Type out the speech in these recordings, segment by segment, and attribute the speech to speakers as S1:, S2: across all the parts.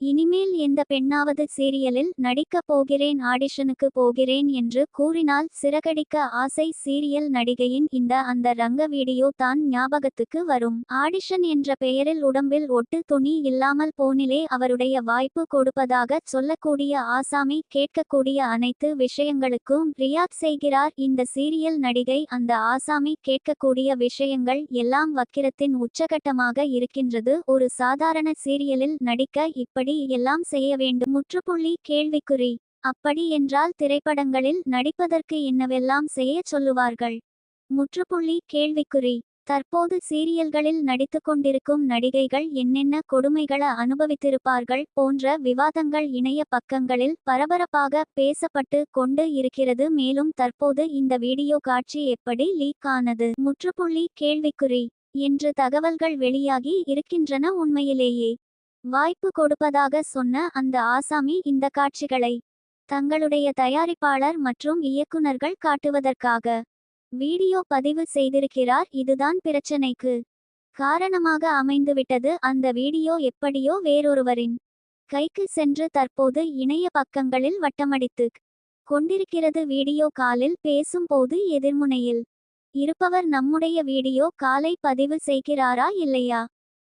S1: இனிமேல் எந்த பெண்ணாவது சீரியலில் நடிக்கப் போகிறேன் ஆடிஷனுக்கு போகிறேன் என்று கூறினால் சிறகடிக்க ஆசை சீரியல் நடிகையின் இந்த அந்த ரங்க வீடியோ தான் ஞாபகத்துக்கு வரும். ஆடிஷன் என்ற பெயரில் உடம்பில் ஒட்டு துணி இல்லாமல் போனிலே அவருடைய வாய்ப்பு கொடுப்பதாக சொல்லக்கூடிய ஆசாமி கேட்கக்கூடிய அனைத்து விஷயங்களுக்கும் ரியாக்ட் செய்கிறார். இந்த சீரியல் நடிகை அந்த ஆசாமி கேட்கக்கூடிய விஷயங்கள் எல்லாம் வக்கிரத்தின் உச்சகட்டமாக இருக்கின்றது. ஒரு சாதாரண சீரியலில் நடிக்க இப்படி எல்லாம் செய்ய வேண்டும். முற்றுப்புள்ளி கேள்விக்குறி. அப்படி என்றால் திரைப்படங்களில் நடிப்பதற்கு என்னவெல்லாம் செய்யச் சொல்லுவார்கள்? முற்றுப்புள்ளி கேள்விக்குறி. தற்போது சீரியல்களில் நடித்து கொண்டிருக்கும் நடிகைகள் என்னென்ன கொடுமைகள அனுபவித்திருப்பார்கள் போன்ற விவாதங்கள் இணைய பக்கங்களில் பரபரப்பாக பேசப்பட்டு கொண்டு இருக்கிறது. மேலும் தற்போது இந்த வீடியோ காட்சி எப்படி லீக் ஆனது? முற்றுப்புள்ளி கேள்விக்குறி. என்று தகவல்கள் வெளியாகி இருக்கின்றன உண்மையிலேயே. வாய்ப்பு கொடுப்பதாக சொன்ன அந்த ஆசாமி இந்த காட்சிகளை தங்களுடைய தயாரிப்பாளர் மற்றும் இயக்குனர்கள் காட்டுவதற்காக வீடியோ பதிவு செய்திருக்கிறார். இதுதான் பிரச்சனைக்கு காரணமாக அமைந்துவிட்டது. அந்த வீடியோ எப்படியோ வேறொருவரின் கைக்கு சென்று தற்போது இணைய பக்கங்களில் வட்டமடித்து கொண்டிருக்கிறது. வீடியோ காலில் பேசும்போது எதிர்முனையில் இருப்பவர் நம்முடைய வீடியோ காலை பதிவு செய்கிறாரா இல்லையா?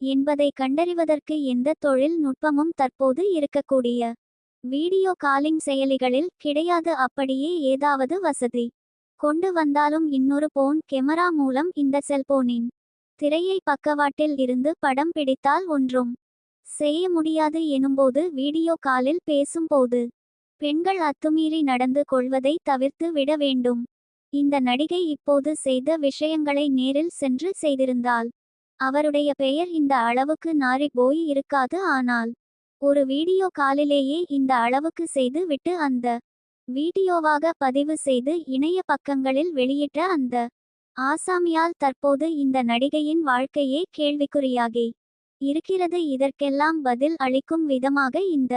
S1: என்பதை கண்டறிவதற்கு எந்த தொழில் நுட்பமும் தற்போது இருக்கக்கூடிய வீடியோ காலிங் செயலிகளில் கிடையாது. அப்படியே ஏதாவது வசதி கொண்டு வந்தாலும் இன்னொரு போன் கெமரா மூலம் இந்த செல்போனின் திரையை பக்கவாட்டில் இருந்து படம் பிடித்தால் ஒன்றும் செய்ய முடியாது எனும்போது வீடியோ காலில் பேசும்போது பெண்கள் அத்துமீறி நடந்து கொள்வதை தவிர்த்து விட வேண்டும். இந்த நடிகை இப்போது செய்த விஷயங்களை நேரில் சென்று செய்திருந்தால் அவருடைய பெயர் இந்த அளவுக்கு நாரி போய் இருக்காது ஆனால் ஒரு வீடியோ காலிலேயே இந்த அளவுக்கு செய்து விட்டு அந்த வீடியோவாக பதிவு செய்து இணைய பக்கங்களில் வெளியிட்ட அந்த ஆசாமியால் தற்போது இந்த நடிகையின் வாழ்க்கையே கேள்விக்குறியாகி இருக்கிறது. இதற்கெல்லாம் பதில் அளிக்கும் விதமாக இந்த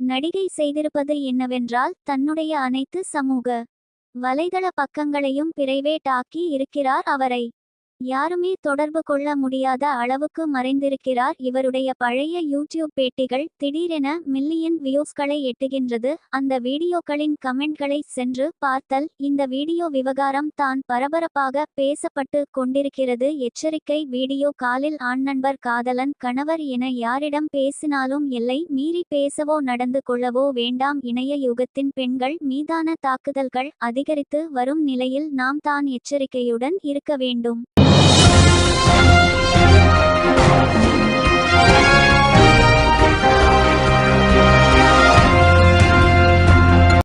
S1: நடிகை செய்திருப்பது என்னவென்றால் தன்னுடைய அனைத்து சமூக வலைதள பக்கங்களையும் பிரைவேட் ஆக்கி இருக்கிறார். அவரை யாருமே தொடர்பு கொள்ள முடியாத அளவுக்கு மறைந்திருக்கிறார் இவருடைய பழைய யூடியூப் பேட்டிகள் திடீரென மில்லியன் வியூஸ்களை எட்டுகின்றது. அந்த வீடியோக்களின் கமெண்ட்களை சென்று பார்த்தல் இந்த வீடியோ விவகாரம் தான் பரபரப்பாக பேசப்பட்டு கொண்டிருக்கிறது. எச்சரிக்கை வீடியோ காலில் ஆண் நண்பர் காதலன் கணவர் என யாரிடம் பேசினாலும் எல்லை மீறி பேசவோ நடந்து கொள்ளவோ வேண்டாம். இணைய யுகத்தின் பெண்கள் மீதான தாக்குதல்கள் அதிகரித்து வரும் நிலையில் நாம் தான் எச்சரிக்கையுடன் இருக்க வேண்டும். Thank you.